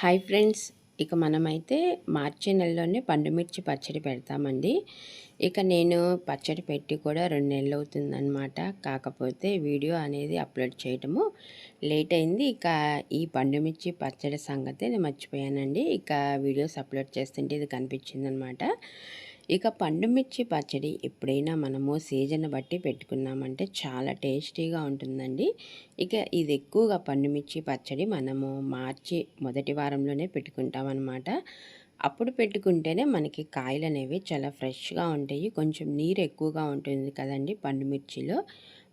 Hi friends ఇక మనమైతే మార్చి నెలలోనే పండుమిర్చి పచ్చడి పెడతామండి. ఇక నేను పచ్చడి పెట్టి కూడా రెండు నెలలు అవుతుందన్నమాట. కాకపోతే వీడియో అనేది అప్లోడ్ చేయటము లేట్ అయింది. ఇక ఈ పండుమిర్చి పచ్చడి సంగతి నేను మర్చిపోయానండి. ఇక వీడియోస్ అప్లోడ్ చేస్తుంటే ఇది కనిపించిందనమాట ఇక పండుమిర్చి పచ్చడి ఎప్పుడైనా మనము సీజన్ బట్టి పెట్టుకున్నామంటే చాలా టేస్టీగా ఉంటుందండి. ఇక ఇది ఎక్కువగా పండుమిర్చి పచ్చడి మనము మార్చి మొదటి వారంలోనే పెట్టుకుంటాం అనమాట అప్పుడు పెట్టుకుంటేనే మనకి కాయలు అనేవి చాలా ఫ్రెష్గా ఉంటాయి. కొంచెం నీరు ఎక్కువగా ఉంటుంది కదండి పండుమిర్చిలో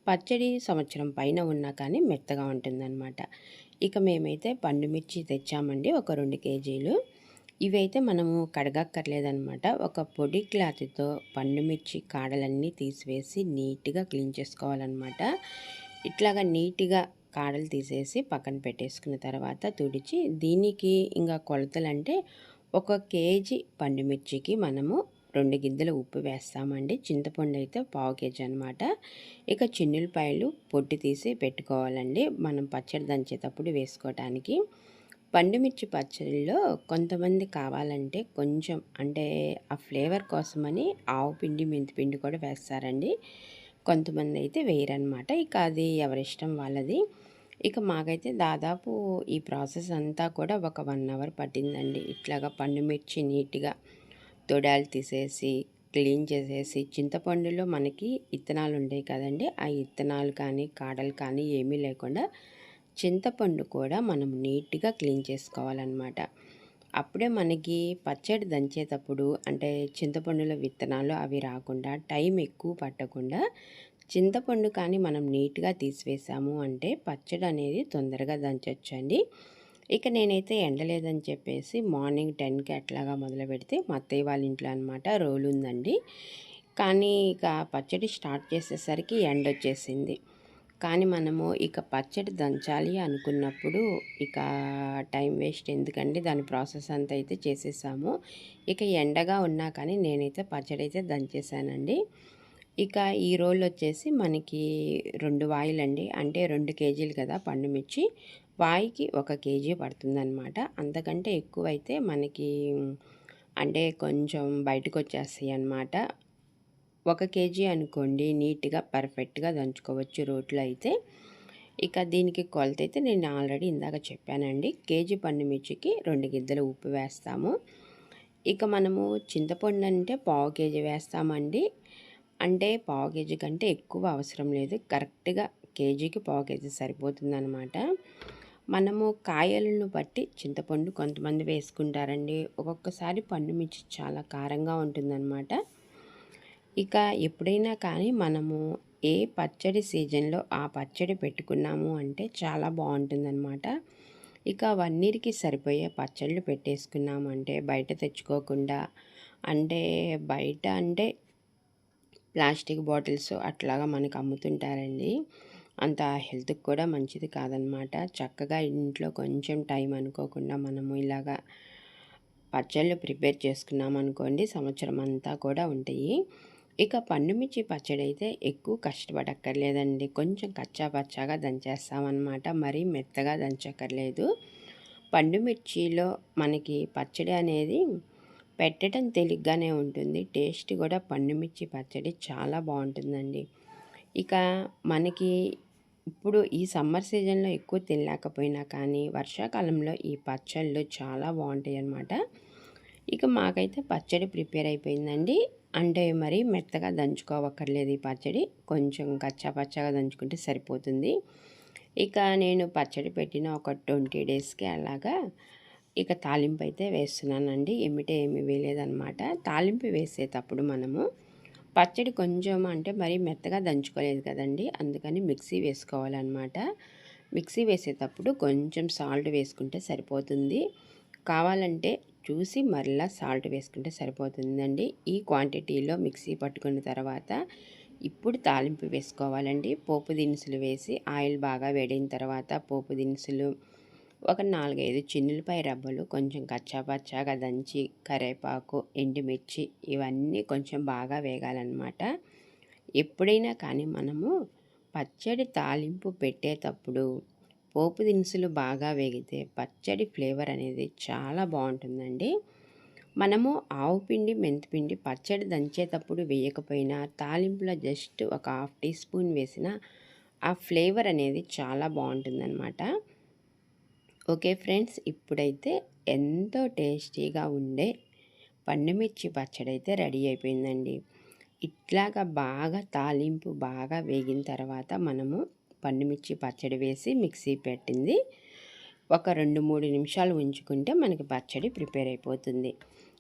పచ్చడి సంవత్సరం పైన ఉన్నా కానీ మెత్తగా ఉంటుందన్నమాట. ఇక మేమైతే పండుమిర్చి తెచ్చామండి ఒక రెండు కేజీలు. ఇవైతే మనము కడగక్కర్లేదనమాట ఒక పొడి క్లాత్తో పండుమిర్చి కాడలన్నీ తీసివేసి నీట్గా క్లీన్ చేసుకోవాలన్నమాట. ఇట్లాగా నీట్గా కాడలు తీసేసి పక్కన పెట్టేసుకున్న తర్వాత తుడిచి దీనికి ఇంకా కొలతలు అంటే ఒక కేజీ పండుమిర్చికి మనము రెండు గిద్దెలు ఉప్పు వేస్తామండి. చింతపండు అయితే పావు కేజీ అనమాట ఇక చిన్నులపాయలు పొట్టి తీసి పెట్టుకోవాలండి. మనం పచ్చడి దంచేటప్పుడు వేసుకోవటానికి పండుమిర్చి పచ్చడిలో కొంతమంది కావాలంటే కొంచెం అంటే ఆ ఫ్లేవర్ కోసమని ఆవు పిండి మెంతిపిండి కూడా వేస్తారండి. కొంతమంది అయితే వేయరనమాట. ఇక అది ఎవరిష్టం వాళ్ళది. ఇక మాకైతే దాదాపు ఈ ప్రాసెస్ అంతా కూడా ఒక వన్ అవర్ పట్టిందండి. ఇట్లాగా పండుమిర్చి నీట్గా తొడాలు తీసేసి క్లీన్ చేసేసి చింతపండులో మనకి ఇత్తనాలు ఉంటాయి కదండి. ఆ ఇత్తనాలు కానీ కాడలు కానీ ఏమీ లేకుండా చింతపండు కూడా మనం నీట్గా క్లీన్ చేసుకోవాలన్నమాట. అప్పుడే మనకి పచ్చడి దంచేటప్పుడు అంటే చింతపండులో విత్తనాలు అవి రాకుండా టైం ఎక్కువ పట్టకుండా చింతపండు కానీ మనం నీట్గా తీసివేసాము అంటే పచ్చడి అనేది తొందరగా దంచొచ్చండి. ఇక నేనైతే ఎండలేదని చెప్పేసి మార్నింగ్ టెన్కి అట్లాగా మొదలు పెడితే మా అత్తయ్య వాళ్ళ ఇంట్లో అనమాట రోలు ఉందండి కానీ ఇక పచ్చడి స్టార్ట్ చేసేసరికి ఎండ వచ్చేసింది కానీ మనము ఇక పచ్చడి దంచాలి అనుకున్నప్పుడు ఇక టైం వేస్ట్. ఎందుకండి దాని ప్రాసెస్ అంతా అయితే చేసేసాము. ఇక ఎండగా ఉన్నా కానీ నేనైతే పచ్చడి అయితే దంచేసానండి. ఇక ఈ రోల్ వచ్చేసి మనకి రెండు వాయిలండి. అంటే రెండు కేజీలు కదా పండు మిర్చి. వాయికి ఒక కేజీ పడుతుందన్నమాట. అంతకంటే ఎక్కువైతే మనకి అంటే కొంచెం బయటకు వచ్చేస్తాయి అన్నమాట ఒక కేజీ అనుకోండి నీట్గా పర్ఫెక్ట్గా దంచుకోవచ్చు రోట్లో అయితే. ఇక దీనికి కొలత అయితే నేను ఆల్రెడీ ఇందాక చెప్పానండి. కేజీ పండు మిర్చికి రెండు గిద్దలు ఉప్పు వేస్తాము. ఇక మనము చింతపండు అంటే పావు కేజీ వేస్తామండి. అంటే పావు కేజీ కంటే ఎక్కువ అవసరం లేదు. కరెక్ట్గా కేజీకి పావు కేజీ సరిపోతుందన్నమాట. మనము కాయలను బట్టి చింతపండు కొంతమంది వేసుకుంటారండి. ఒక్కొక్కసారి పండు మిర్చి చాలా కారంగా ఉంటుందన్నమాట. ఇక ఎప్పుడైనా కానీ మనము ఏ పచ్చడి సీజన్లో ఆ పచ్చడి పెట్టుకున్నాము అంటే చాలా బాగుంటుందన్నమాట. ఇక వన్నీరికి సరిపోయే పచ్చళ్ళు పెట్టేసుకున్నాము అంటే బయట తెచ్చుకోకుండా అంటే బయట అంటే ప్లాస్టిక్ బాటిల్స్ అట్లాగా మనకు అమ్ముతుంటారండి. అంత హెల్త్కి కూడా మంచిది కాదనమాట చక్కగా ఇంట్లో కొంచెం టైం అనుకోకుండా మనము ఇలాగా పచ్చళ్ళు ప్రిపేర్ చేసుకున్నాం అనుకోండి సంవత్సరం అంతా కూడా ఉంటాయి. ఇక పండుమిర్చి పచ్చడి అయితే ఎక్కువ కష్టపడక్కర్లేదండి. కొంచెం కచ్చా పచ్చాగా దంచేస్తామన్నమాట. మరీ మెత్తగా దంచక్కర్లేదు. పండుమిర్చిలో మనకి పచ్చడి అనేది పెట్టడం తేలిగ్గానే ఉంటుంది. టేస్ట్ కూడా పండుమిర్చి పచ్చడి చాలా బాగుంటుందండి. ఇక మనకి ఇప్పుడు ఈ సమ్మర్ సీజన్లో ఎక్కువ తినలేకపోయినా కానీ వర్షాకాలంలో ఈ పచ్చళ్ళు చాలా బాగుంటాయి అన్నమాట ఇక మాకైతే పచ్చడి ప్రిపేర్ అయిపోయిందండి. అంటే మరి మెత్తగా దంచుకోవక్కర్లేదు ఈ పచ్చడి. కొంచెం కచ్చా పచ్చగా దంచుకుంటే సరిపోతుంది. ఇక నేను పచ్చడి పెట్టిన ఒక ట్వంటీ డేస్కి అలాగా ఇక తాలింపు అయితే వేస్తున్నానండి. ఏమిటే ఏమి వేయలేదనమాట తాలింపు వేసేటప్పుడు మనము పచ్చడి కొంచెం అంటే మరీ మెత్తగా దంచుకోలేదు కదండి. అందుకని మిక్సీ వేసుకోవాలన్నమాట. మిక్సీ వేసేటప్పుడు కొంచెం సాల్ట్ వేసుకుంటే సరిపోతుంది. కావాలంటే చూసి మరలా సాల్ట్ వేసుకుంటే సరిపోతుందండి. ఈ క్వాంటిటీలో మిక్సీ పట్టుకున్న తర్వాత ఇప్పుడు తాలింపు వేసుకోవాలండి. పోపు దినుసులు వేసి ఆయిల్ బాగా వేడిన తర్వాత పోపు దినుసులు ఒక నాలుగైదు చిన్నులపై రబ్బలు కొంచెం కచ్చాపచ్చాగా దంచి కరేపాకు ఎండుమిర్చి ఇవన్నీ కొంచెం బాగా వేగాలన్నమాట. ఎప్పుడైనా కానీ మనము పచ్చడి తాలింపు పెట్టేటప్పుడు పోపు దినుసులు బాగా వేగితే పచ్చడి ఫ్లేవర్ అనేది చాలా బాగుంటుందండి. మనము ఆవు పిండి మెంతిపిండి పచ్చడి దంచేటప్పుడు వేయకపోయినా తాలింపులో జస్ట్ ఒక హాఫ్ టీ స్పూన్ వేసిన ఆ ఫ్లేవర్ అనేది చాలా బాగుంటుందన్నమాట. ఓకే ఫ్రెండ్స్ ఇప్పుడైతే ఎంతో టేస్టీగా ఉండే పండుమిర్చి పచ్చడి అయితే రెడీ అయిపోయిందండి. ఇట్లాగా బాగా తాలింపు బాగా వేగిన తర్వాత మనము పండుమిర్చి పచ్చడి వేసి మిక్సీ పెట్టింది. ఒక రెండు మూడు నిమిషాలు ఉంచుకుంటే మనకి పచ్చడి ప్రిపేర్ అయిపోతుంది.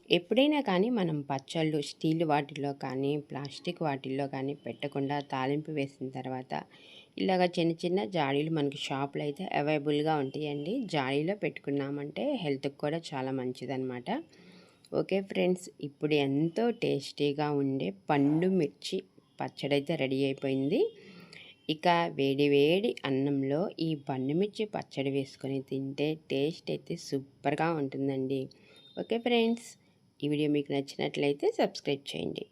ఎప్పుడైనా కానీ మనం పచ్చళ్ళు స్టీల్ వాటిల్లో కానీ ప్లాస్టిక్ వాటిల్లో కానీ పెట్టకుండా తాలింపు వేసిన తర్వాత ఇలాగ చిన్న చిన్న జాడీలు మనకి షాప్లో అయితే అవైలబుల్గా ఉంటాయండి. జాడీలో పెట్టుకున్నామంటే హెల్త్కి కూడా చాలా మంచిదన్నమాట. ఓకే ఫ్రెండ్స్ ఇప్పుడు ఎంతో టేస్టీగా ఉండే పండు మిర్చి పచ్చడి అయితే రెడీ అయిపోయింది. ఇక వేడి వేడి అన్నంలో ఈ పండుమిర్చి పచ్చడి వేసుకొని తింటే టేస్ట్ అయితే సూపర్గా ఉంటుందండి. ఓకే ఫ్రెండ్స్ ఈ వీడియో మీకు నచ్చినట్లయితే సబ్స్క్రైబ్ చేయండి.